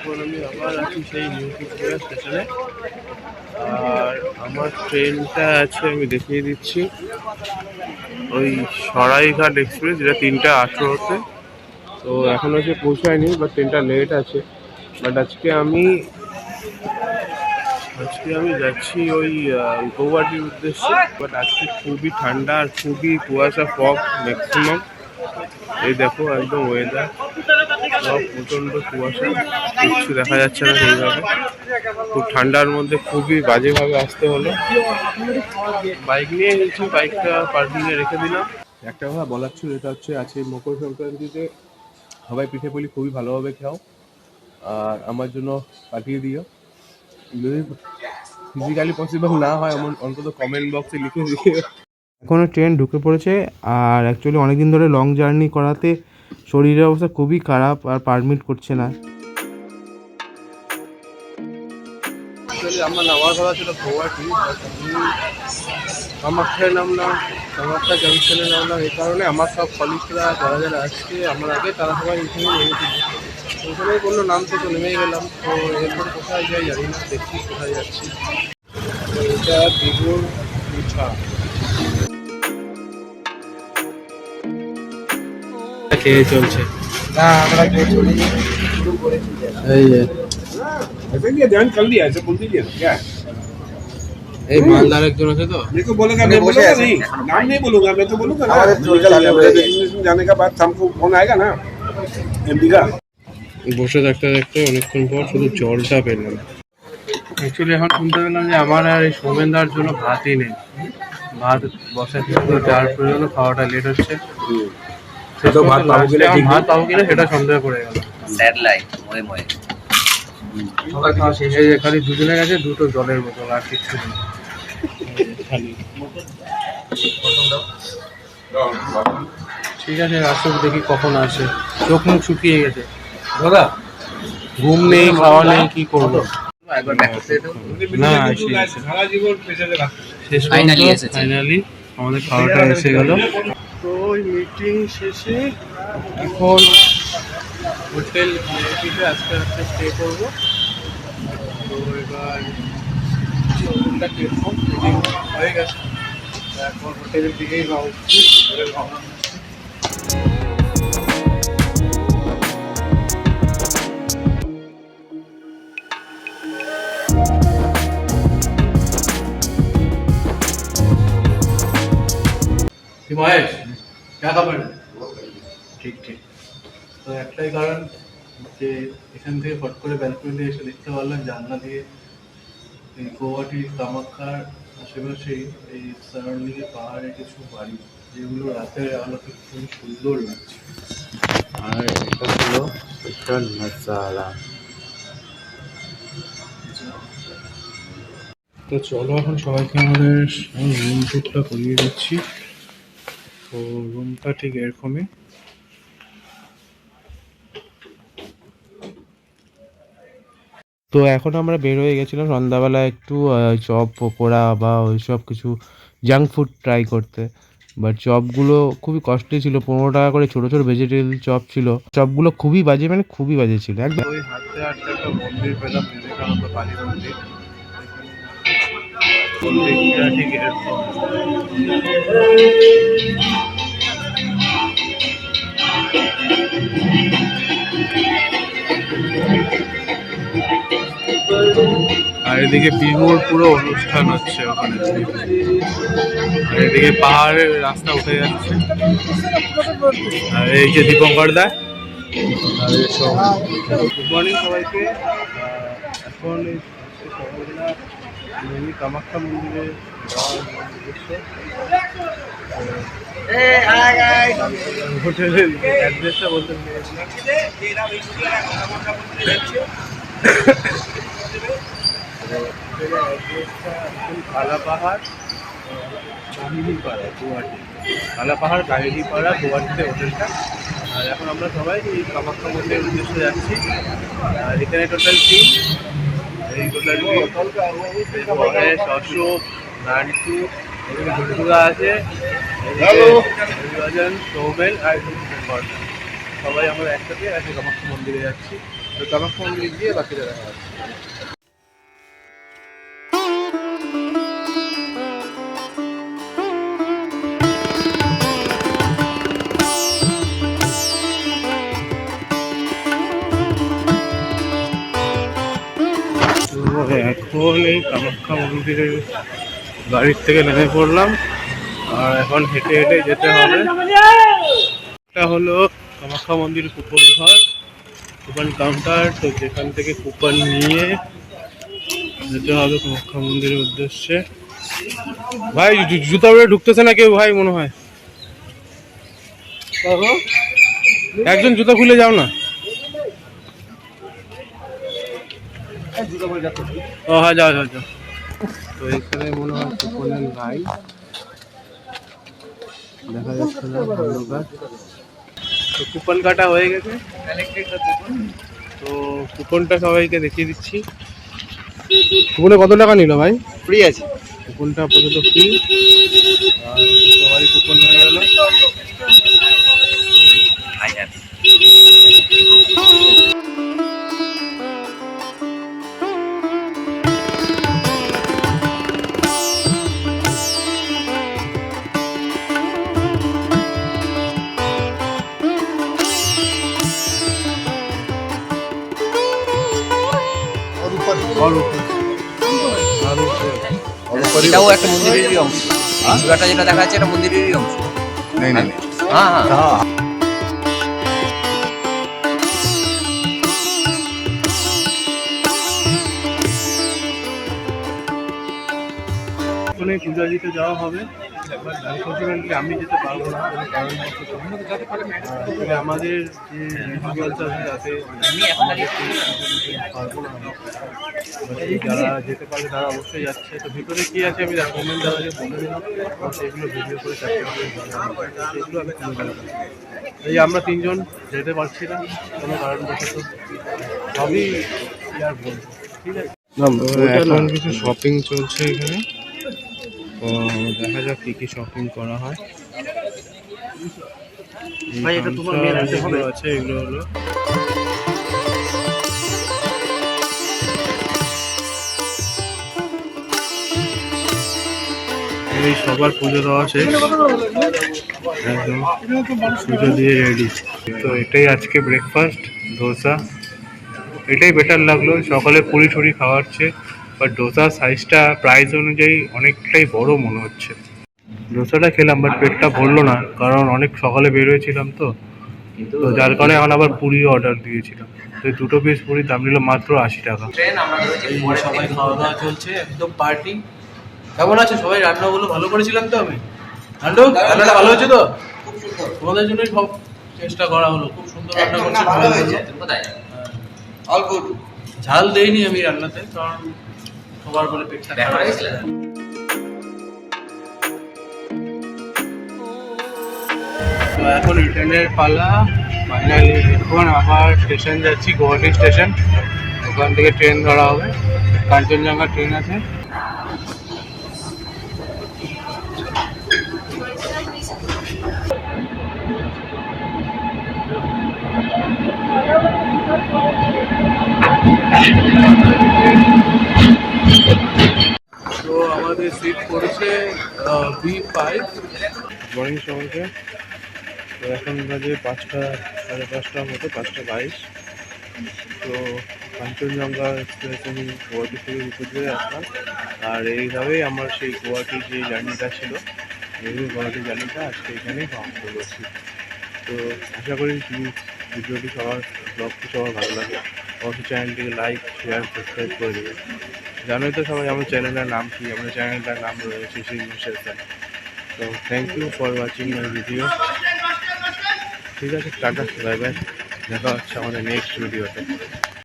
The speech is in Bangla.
এখন সেই স্টেশনে আর আমার ট্রেনটা আছে, আমি দেখিয়ে দিচ্ছি। ওই সরাইঘাট এক্সপ্রেস যেটা তিনটা আঠেরোতে। তো এখন হচ্ছে পৌঁছায়নি বাট ট্রেনটা লেট আছে। বাট আজকে আমি আজকে আমি যাচ্ছি ওই গৌহাটির উদ্দেশ্যে। বাট আজকে খুবই ঠান্ডা আর খুবই কুয়াশা ফগ ম্যাক্সিমাম এই দেখো একদম ওয়েদার প্রচণ্ড কুয়াশা কিছু দেখা যাচ্ছে না সেইভাবে খুব ঠান্ডার মধ্যে খুবই বাজেভাবে আসতে হলো। বাইক নিয়ে গেছি বাইকটা পার্কিংয়ে রেখে দিলাম। একটা কথা বলার ছিল এটা হচ্ছে আজকে মকর সংক্রান্তিতে সবাই পিঠে পুলি খুবই ভালোভাবে খাও আর আমার জন্য পাঠিয়ে দিও। যদি ফিজিক্যালি পসিবল না হয় এমন অন্তত কমেন্ট বক্সে লিখে দিও। এখনও ট্রেন ঢুকে পড়েছে আর অ্যাকচুয়ালি অনেকদিন ধরে লং জার্নি করাতে শরীরের অবস্থা খুবই খারাপ আর পারমিট করছে না। আমার নামার কথা ছিল গৌহাটি কামাখ্যায় নামলাম কামাখ্যা জাংশনে নামলাম। এই কারণে আমার সব কলিগরা যারা যারা আসছে, আমার আগে তারা সবাই এখানে নেমেছিল ওখানে বলল, নাম থেকে নেমেই গেলাম। তো এরপর কোথায় যাই জানি না দেখছি কোথায় যাচ্ছি। এটা বিগুর পিঠা খেয়ে চলছে না আমরা যে চলে শুরু করেছি এই যে ऐसे क्या ध्यान कर लिया ऐसे बोल दीजिए ना, क्या है? এই মালদার একজন আছে তো मेरे को बोलेगा अरे मैं मुझे बोलूंगा ऐसे- नहीं नाम नहीं बोलूंगा मैं तो बोलूंगा ना हमारे थ्रू चलाने मेरे पड़ेगा। destination जाने के बाद शाम को फोन आएगा ना एमडी का বসে থাকতে থাকতে অনেকক্ষণ পর শুধু জলটা পেলাম অ্যাকচুয়ালি এখন শুনতে পেলাম যে আমার আর এই সোমেনদার জন্য ভাতই নেই ভাত বসে কিন্তু যার জন্য খাওয়াটা লেট হচ্ছে তো ভাত পাবো কিনা ঠিক ভাত পাবো কিনা সেটা সন্দেহ পড়ে গেল। স্যাড লাইফ খালি দুজনের কাছে দুটো জলের বোতল আর নেই। ঠিক আছে আসুক দেখি কখন আসে। চোখ মুখ শুকিয়ে গেছে। দাদা ঘুম নেই খাওয়া নেই কি করব? না শেষ ফাইনালি আমাদের খাওয়াটা এসে গেল। তো ওই মিটিং শেষে এখন হোটেল ভিআইপিতে আস্তে আস্তে স্টে করব। তো এবার হোটেলটা কীরকম মিটিং হয়ে গেছে। এখন হোটেলের দিকেই ভাবছি। হোটেল রওনা হবে না। ঠিক ঠিক। তো একটাই কারণ যে এখান থেকে ফট করে ব্যালকনিতে এসে দেখতে পারলাম জানলা দিয়ে এই কামাক্ষার আশেপাশে এই সারাউন্ডিংয়ে পাহাড়ে কিছু বাড়ি যেগুলো রাতের আলোতে খুব সুন্দর লাগছে। আর এটা তো চলো এখন সবাইকে আমাদের রুম টুকটা করিয়ে দিচ্ছি। তো রুমটা ঠিক এরকমই। তো এখন আমরা বের হয়ে গেছিলাম সন্ধ্যাবেলা একটু চপ পকোড়া বা ওইসব কিছু জাঙ্ক ফুড ট্রাই করতে। বাট চপগুলো খুবই কস্টলি ছিল পনেরো টাকা করে ছোটো ছোটো ভেজিটেবল চপ ছিল। চপগুলো খুবই বাজে মানে খুবই বাজে ছিল একদম। ওই হাঁটতে হাঁটতে একটা মন্দির পেলাম বিবেকানন্দ কালী মন্দির। আর এদিকে বিহুর পুরো অনুষ্ঠান হচ্ছে ওখানে। আর এদিকে পাহাড়ের রাস্তা উঠে যাচ্ছে। আর এই যে দীপঙ্কর দা। গুড মর্নিং সবাইকে। এখন মেনলি কামাখ্যা মন্দিরে হোটেলের অ্যাড্রেসটা বলতে কালাপাহাড় কাহিনীপাড়া গুয়াহাটি কালাপাহাড় কাহিনীপাড়া গুয়াহাটিতে হোটেলটা আর এখন আমরা সবাই এই কামাখ্যা মন্দিরের উদ্দেশ্যে যাচ্ছি। আর এখানে টোটাল টিম আছে সবাই আমরা একসাথে আছে কামাখ্যা মন্দিরে যাচ্ছি তো কামাখ্যা মন্দিরে গিয়ে বাকিটা দেখা কামাখ্যা মন্দিরের গাড়ির থেকে নেমে পড়লাম। আর এখন হেঁটে হেঁটে যেতে হবে। এটা হলো কামাখ্যা মন্দির কুপন ঘর কুপন কাউন্টার। তো যেখান থেকে কুপন নিয়ে যেতে হবে কামাখ্যা মন্দিরের উদ্দেশ্যে। ভাই জুতা পরে ঢুকতেছে না কেউ ভাই মনে হয়? একজন জুতা খুলে যাও না। ও হ্যাঁ যাও যাও যাও। তো এখানে মনে হয় কুপনের লাইন দেখা যাচ্ছে না অন্ধকার তো কুপন কাটা হয়ে গেছে। তো কুপনটা সবাইকে দেখিয়ে দিচ্ছি। কুপনে কত টাকা নিল ভাই? ফ্রি আছে। কুপনটা আপাতত ফ্রি সবাই কুপন হয়ে গেল। এটাও একটা মন্দিরেরই অংশ। চূড়াটা যেটা দেখা যাচ্ছে এটা মন্দিরেরই অংশ। হ্যাঁ হ্যাঁ। ওখানে পূজা দিতে যাওয়া হবে। আমি যেতে পারব না আমাদের যে। যারা যেতে পারে তারা অবশ্যই যাচ্ছে। তো ভিতরে কি আছে আমি কমেন্ট দাদাকে বলে দিলাম। সেগুলো ভিডিও করে সেগুলো আমি এই আমরা তিনজন যেতে পারছি না, কোনো কারণবশত। সবই আর বলব? ঠিক আছে? কিছু শপিং চলছে এখানে। দেখা যাক কি কি শপিং করা হয়। আছে এগুলো হলো এই সবার পুজো দেওয়া শেষ। একদম পুজো দিয়ে রেডি তো এটাই আজকে ব্রেকফাস্ট ধোসা এটাই বেটার লাগল। সকালে পুরি টুরি খাওয়াচ্ছে বাট ডোসার সাইজটা প্রাইস অনুযায়ী অনেকটাই বড় মনে হচ্ছে। ডোসাটা খেলাম বাট পেটটা ভরলো না কারণ অনেক সকালে বের হয়েছিলাম তো তো যার কারণে এখন আবার পুরি অর্ডার দিয়েছিলাম। তো দুটো পিস পুরি দাম নিল মাত্র আশি টাকা। সবাই খাওয়া দাওয়া চলছে একদম পার্টি কেমন আছে? সবাই রান্নাগুলো ভালো করেছিলাম তো আমি? রান্ডু রান্নাটা ভালো হয়েছে তো? তোমাদের জন্যই সব চেষ্টা করা হলো খুব সুন্দর রান্না করছে ভালো হয়েছে। ঝাল দেইনি আমি রান্নাতে কারণ সবার বলে পেটটা দেখা খারাপ গেছিল তো এখন রিটার্নের পালা ফাইনালি এখন আবার স্টেশন যাচ্ছি গুয়াহাটি স্টেশন ওখান থেকে ট্রেন ধরা হবে। কাঞ্চনজঙ্ঘা ট্রেন আছে। তো আমাদের সিট পড়েছে বি মর্নিং তো এখন বাজে পাঁচটা, সাড়ে পাঁচটার মতো, পাঁচটা বাইশ। তো কাঞ্চনজঙ্ঘা এক্সপ্রেস আমি গুয়াহাটি থেকে দিয়ে আসলাম। আর এইভাবেই আমার সেই গুয়াহাটির যে জার্নিটা ছিল এই গুয়াহাটি জার্নিটা আজকে এখানেই সমাপ্ত করছি। তো আশা করি ভিডিওটি সবার ব্লগটি সবার ভালো লাগে অবশ্যই চ্যানেলটিকে লাইক শেয়ার সাবস্ক্রাইব করে দেবে। জানোই তো সবাই, আমার চ্যানেলের নাম কি, আমার চ্যানেলটার নাম রয়েছে সেই শেরফান তো thank you for watching my video ঠিক আছে, টাটা বাই বাই দেখা হচ্ছে আমাদের নেক্সট ভিডিওতে